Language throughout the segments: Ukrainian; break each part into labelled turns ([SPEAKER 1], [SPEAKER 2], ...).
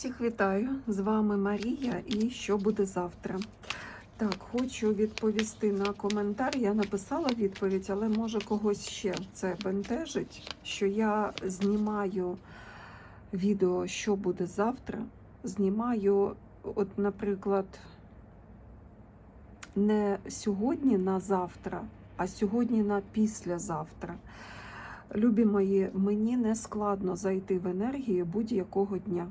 [SPEAKER 1] Всіх вітаю! З вами Марія і що буде завтра. Так, хочу відповісти на коментар. Я написала відповідь, але може когось ще це бентежить, що я знімаю відео, що буде завтра. Знімаю, от, наприклад, не сьогодні на завтра, а сьогодні на післязавтра. Любі мої, мені не складно зайти в енергію будь-якого дня.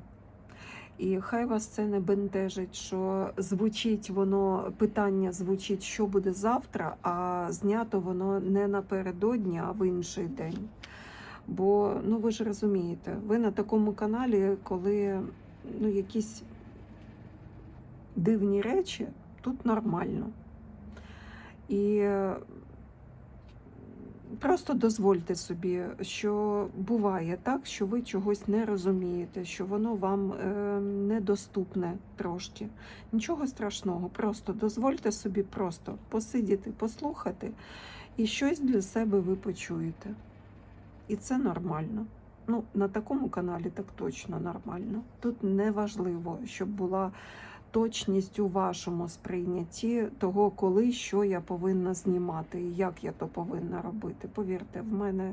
[SPEAKER 1] І хай вас це не бентежить, що звучить воно, питання звучить, що буде завтра, а знято воно не напередодні, а в інший день. Бо ну ви ж розумієте, ви на такому каналі, коли ну, якісь дивні речі, тут нормально. І Просто дозвольте собі, що буває так, що ви чогось не розумієте, що воно вам е, недоступне трошки. Нічого страшного, просто дозвольте собі просто посидіти, послухати, і щось для себе ви почуєте. І це нормально. Ну, на такому каналі так точно нормально. Тут не важливо, щоб була точність у вашому сприйнятті того, коли що я повинна знімати і як я то повинна робити. Повірте, в мене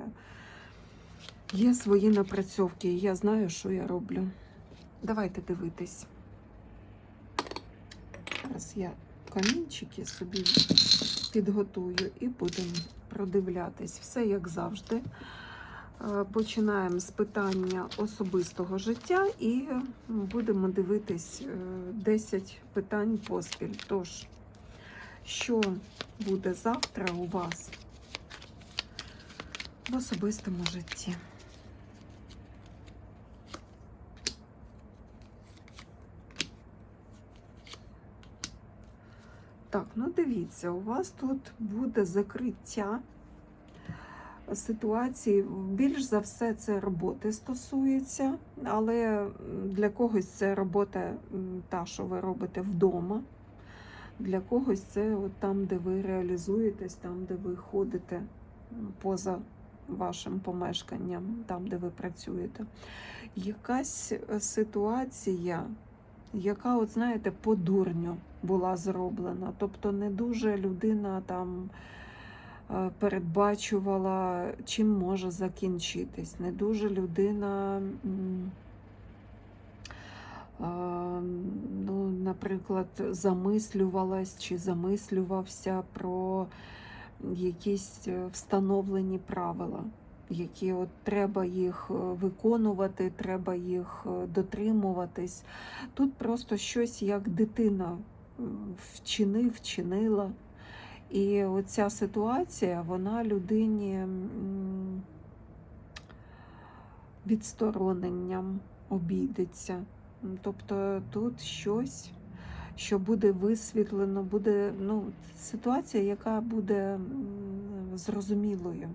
[SPEAKER 1] є свої напрацьовки, і я знаю, що я роблю. Давайте дивитись. Зараз я камінчики собі підготую і будемо продивлятись. Все як завжди. Е, Починаємо з питання особистого життя і будемо дивитись е, 10 питань поспіль. Тож, що буде завтра у вас в особистому житті? Так, ну дивіться, у вас тут буде закриття ситуації. Більш за все, це роботи стосується, але для когось це робота та, що ви робите вдома. Для когось це от там, де ви реалізуєтесь, там, де ви ходите поза вашим помешканням, там, де ви працюєте. Якась е, ситуація, яка, от знаєте, по дурню була зроблена. Тобто не дуже людина там передбачувала, чим може закінчитись. Не дуже людина, е, ну, наприклад, замислювалась чи замислювався про якісь е, встановлені правила. Які от треба їх е, виконувати, треба їх е, дотримуватись. Тут просто щось як дитина вчинив, вчинила. І оця ситуація, вона людині відстороненням обійдеться. Тобто тут щось, що буде висвітлено, буде ну, ситуація, яка буде зрозумілою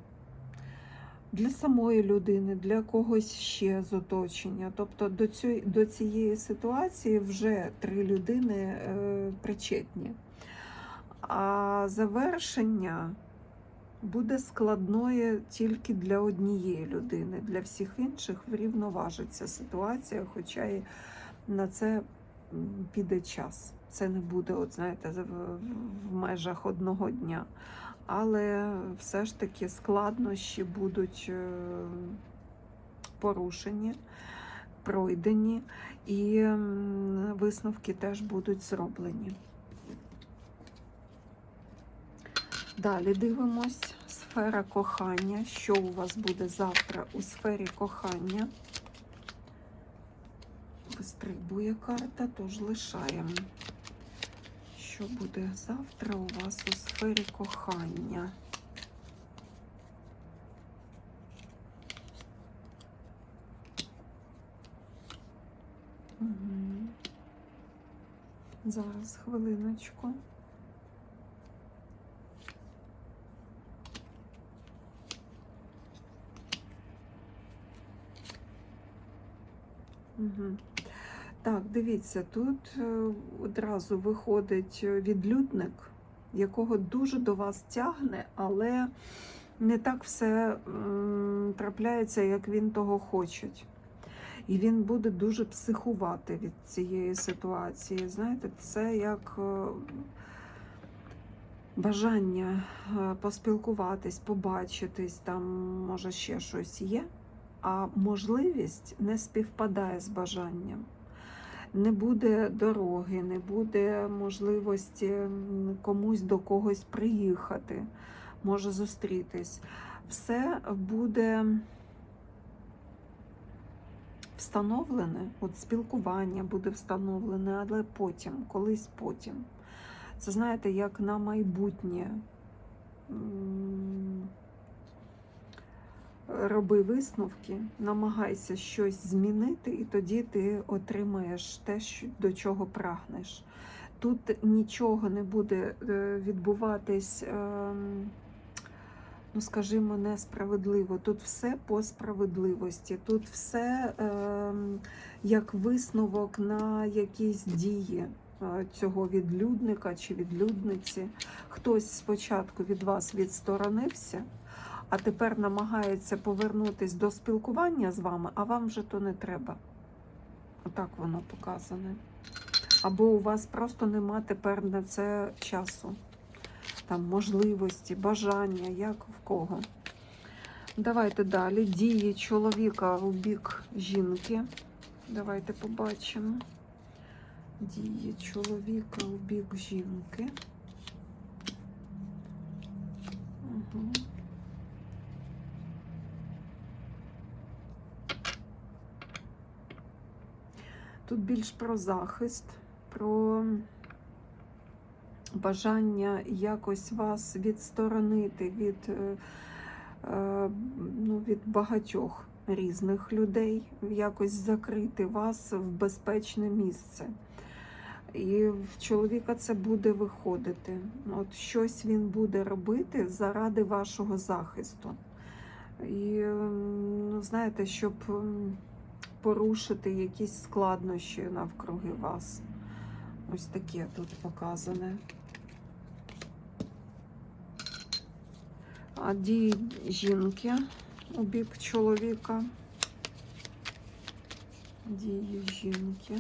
[SPEAKER 1] для самої людини, для когось ще з оточення. Тобто до цієї, ситуації вже три людини е, причетні. А завершення буде складною тільки для однієї людини. Для всіх інших врівноважиться ситуація, хоча і на це піде час. Це не буде, от знаєте, в, межах одного дня. Але все ж таки складнощі будуть е, порушені, пройдені, і висновки теж будуть зроблені. Далі дивимось сфера кохання. Що у вас буде завтра у сфері кохання? Вистрибує карта, тож лишаємо. Що буде завтра у вас у сфері кохання? Угу. Зараз хвилиночку. Так, дивіться, тут е, одразу виходить е, відлюдник, якого дуже до вас тягне, але не так все трапляється, як він того хоче. І він буде дуже психувати від цієї ситуації. Знаєте, це як е, бажання поспілкуватись, побачитись, там, може, ще щось є, а можливість не співпадає з бажанням. Не буде дороги, не буде можливості комусь до когось приїхати, може зустрітись. Все буде встановлене, от спілкування буде встановлене, але потім, колись потім. Це знаєте, як на майбутнє. Роби висновки, намагайся щось змінити, і тоді ти отримаєш те, до чого прагнеш. Тут нічого не буде е, відбуватись, ем, ну скажімо, несправедливо. Тут все по справедливості, тут все ем, як висновок на якісь дії е, цього відлюдника чи відлюдниці. Хтось спочатку від вас відсторонився, а тепер намагається повернутись до спілкування з вами, а вам вже то не треба. Отак воно показане. Або у вас просто нема тепер на це часу, там можливості, бажання, як в кого. Давайте далі. Дії чоловіка у бік жінки. Давайте побачимо. Дії чоловіка у бік жінки. Угу. Тут більш про захист, про бажання якось вас відсторонити від, е, е, ну, від багатьох різних людей, якось закрити вас в безпечне місце. І в чоловіка це буде виходити. От щось він буде робити заради вашого захисту. І ну, знаєте, щоб порушити якісь складнощі навкруги вас. Ось таке тут показане. А дії жінки у бік чоловіка. Дії жінки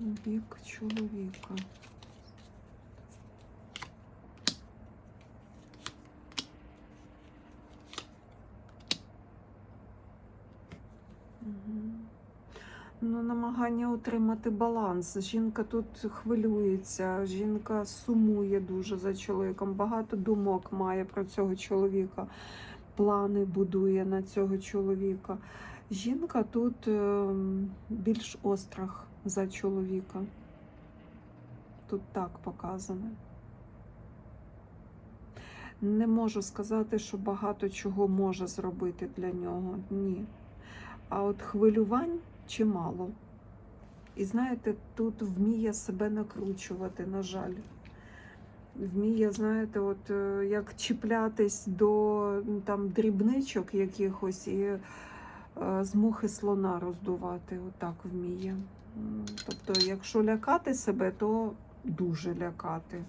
[SPEAKER 1] у бік чоловіка. Мгм. Ну, намагання утримати баланс. Жінка тут хвилюється, жінка сумує дуже за чоловіком, багато думок має про цього чоловіка, плани будує на цього чоловіка. Жінка тут ем, більш острах за чоловіка. Тут так показано. Не можу сказати, що багато чого може зробити для нього. Ні. А от хвилювань чимало. І знаєте, тут вміє себе накручувати, на жаль. Вміє, знаєте, от е, як чіплятись до там дрібничок якихось і е, з мухи слона роздувати. Отак вміє. Тобто, якщо лякати себе, то дуже лякати.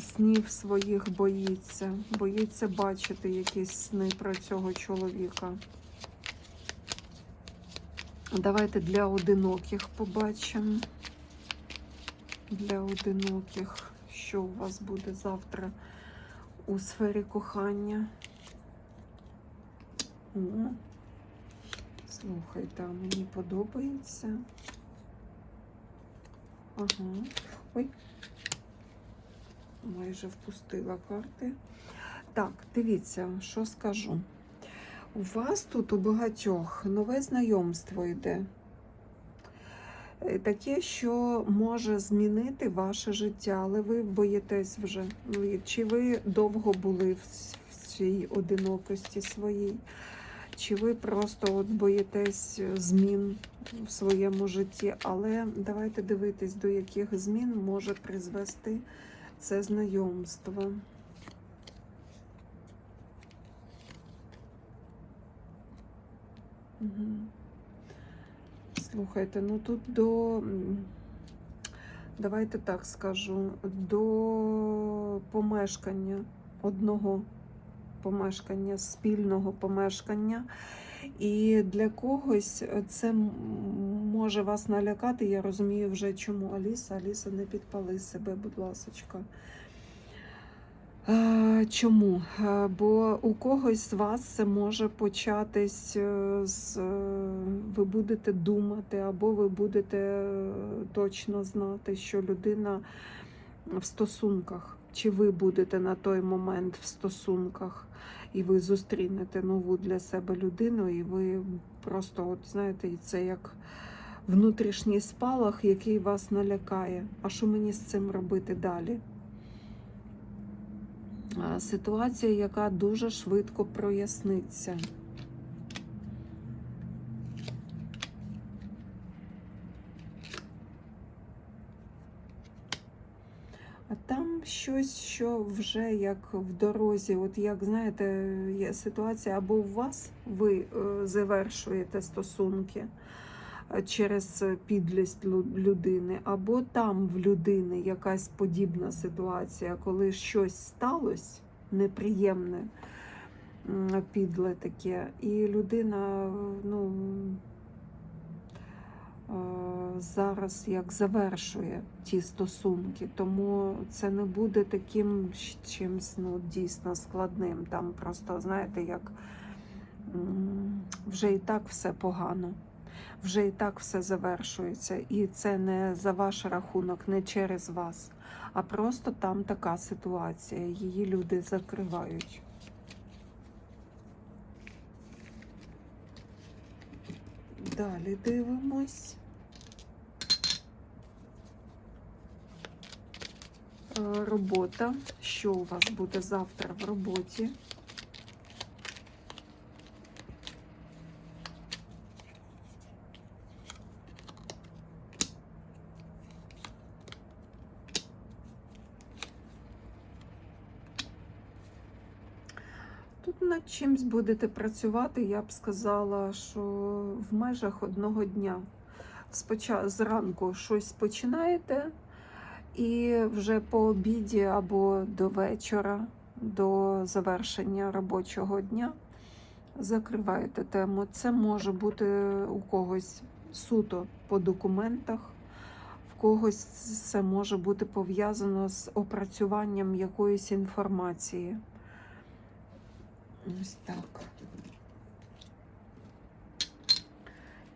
[SPEAKER 1] Снів своїх боїться, боїться бачити якісь сни про цього чоловіка. Давайте для одиноких побачимо. Для одиноких, що у вас буде завтра у сфері кохання. О, слухайте, мені подобається. Ага. Ой, майже впустила карти. Так, дивіться, що скажу. У вас тут у багатьох нове знайомство йде. Е, Таке, що може змінити ваше життя, але ви боїтесь вже. Чи ви довго були в цій одинокості своїй, чи ви просто от боїтесь змін в своєму житті. Але давайте дивитись, до яких змін може призвести це знайомство. Слухайте, ну тут до, давайте так скажу, до помешкання одного помешкання, спільного помешкання. І для когось це може вас налякати. Я розумію вже чому Аліса. Аліса, не підпали себе, будь ласочка. Е, Чому? Е, Бо у когось з вас це може початись е, з ви будете думати, або ви будете точно знати, що людина в стосунках, чи ви будете на той момент в стосунках, і ви зустрінете нову для себе людину, і ви просто, от знаєте, і це як внутрішній спалах, який вас налякає. А що мені з цим робити далі? Ситуація, яка дуже швидко проясниться. А там щось, що вже як в дорозі, от як знаєте, є ситуація, або у вас ви е, завершуєте стосунки через підлість людини, або там в людини якась подібна ситуація, коли щось сталося неприємне, підле таке, і людина, ну. Зараз як завершує ті стосунки, тому це не буде таким чимсь ну, дійсно складним. Там просто, знаєте, як вже і так все погано, вже і так все завершується. І це не за ваш рахунок, не через вас, а просто там така ситуація. Її люди закривають. Далі дивимось. Е, Робота. Що у вас буде завтра в роботі? Над чимсь будете працювати, я б сказала, що в межах одного дня. Спочатку зранку щось починаєте, і вже по обіді або до вечора, до завершення робочого дня закриваєте тему. Це може бути у когось суто по документах, в когось це може бути пов'язано з опрацюванням якоїсь інформації. Ось так.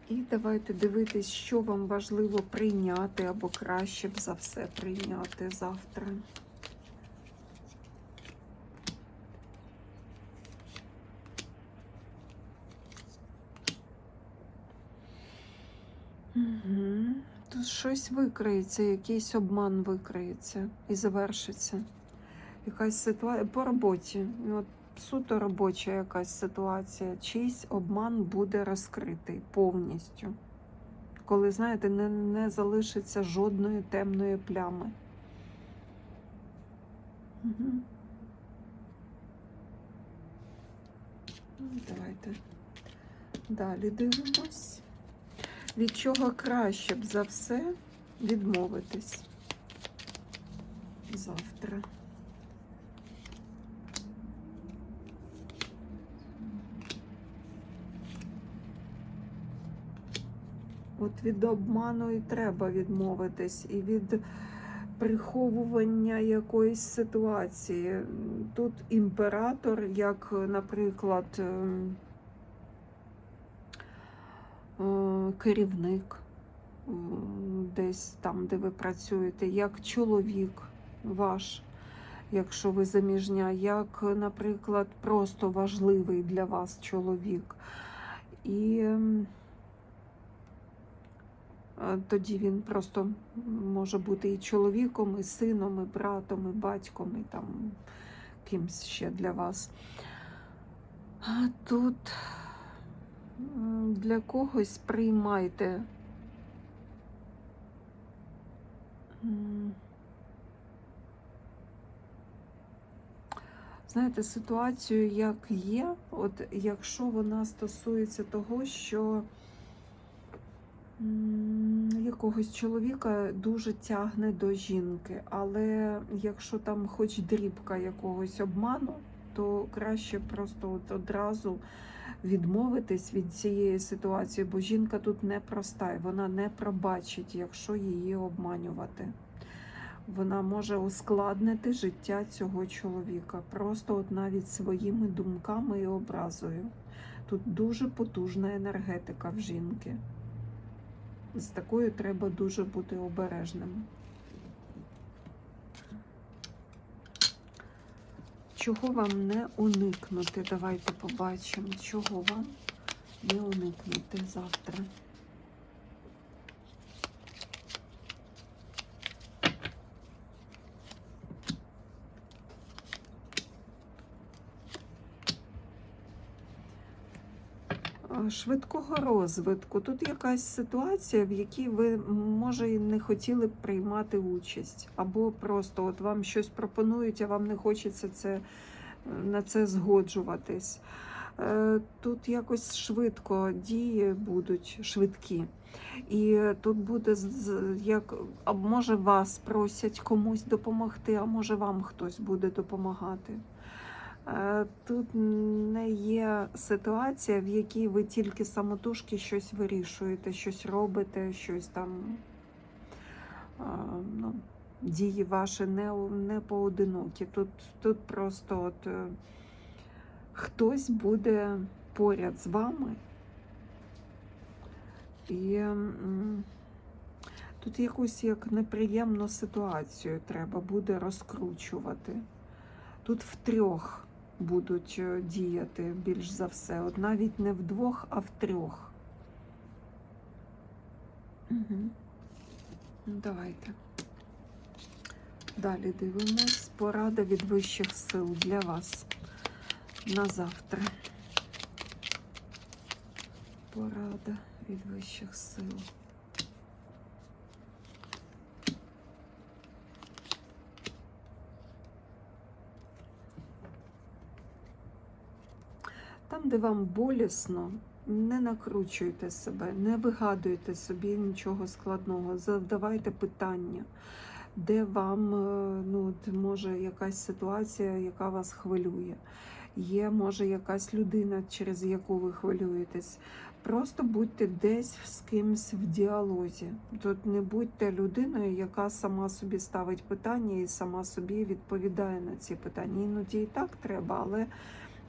[SPEAKER 1] І давайте дивитись, що вам важливо прийняти або краще б за все прийняти завтра. Угу. Тут щось викриється, якийсь обман викриється і завершиться. Якась ситуація по роботі. От суто робоча якась ситуація, чийсь обман буде розкритий повністю. Коли, знаєте, не, не залишиться жодної темної плями. Угу. Давайте далі дивимось. Від чого краще б за все відмовитись завтра. От від обману і треба відмовитись, і від приховування якоїсь ситуації. Тут імператор, як, наприклад, ем, е, керівник десь там, де ви працюєте, як чоловік ваш, якщо ви заміжня, як, наприклад, просто важливий для вас чоловік. І ем, Е, тоді він просто може бути і чоловіком, і сином, і братом, і батьком, і там кимсь ще для вас. А тут для когось приймайте. Знаєте, ситуацію як є, от якщо вона стосується того, що Якогось чоловіка дуже тягне до жінки, але якщо там хоч дрібка якогось обману, то краще просто от одразу відмовитись від цієї ситуації, бо жінка тут не проста, і вона не пробачить, якщо її обманювати. Вона може ускладнити життя цього чоловіка, просто от навіть своїми думками і образою. Тут дуже потужна енергетика в жінки. З такою треба дуже бути обережним. Чого вам не уникнути? Давайте побачимо, чого вам не уникнути завтра. А, Швидкого розвитку. Тут якась ситуація, в якій ви, може, і не хотіли б приймати участь. Або просто от вам щось пропонують, а вам не хочеться це, на це згоджуватись. Е, Тут якось швидко дії будуть швидкі. І тут буде як а може вас просять комусь допомогти, а може вам хтось буде допомагати. Е, Тут не є ситуація, в якій ви тільки самотужки щось вирішуєте, щось робите, щось там. е, Ну, дії ваші не, не поодинокі. Тут, тут просто от, е, хтось буде поряд з вами. І тут якусь як неприємну ситуацію треба буде розкручувати. Тут втрьох будуть е, діяти більш за все. От навіть не вдвох, а втрьох. Угу. Ну, давайте. Далі дивимось. Порада від вищих сил для вас на завтра. Порада від вищих сил. Там, де вам болісно, не накручуйте себе, не вигадуйте собі нічого складного, задавайте питання, де вам е, ну, може якась ситуація, яка вас хвилює. Є, може, якась людина, через яку ви хвилюєтесь. Просто будьте десь з кимсь в діалозі. Тут не будьте людиною, яка сама собі ставить питання і сама собі відповідає на ці питання. Іноді і так треба, але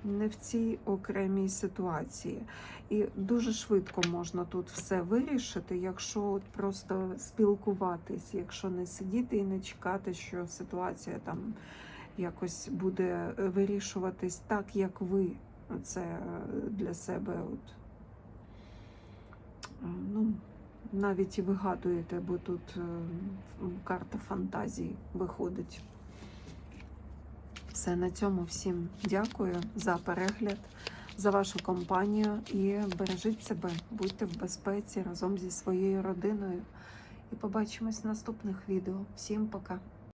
[SPEAKER 1] не в цій окремій ситуації. І дуже швидко можна тут все вирішити, якщо от просто спілкуватись, якщо не сидіти і не чекати, що ситуація там якось буде вирішуватись так, як ви це е, для себе от, е, ну, навіть і вигадуєте, бо тут е, карта фантазії виходить. Все на цьому всім дякую за перегляд, за вашу компанію і бережіть себе, будьте в безпеці разом зі своєю родиною. І побачимось в наступних відео. Всім пока!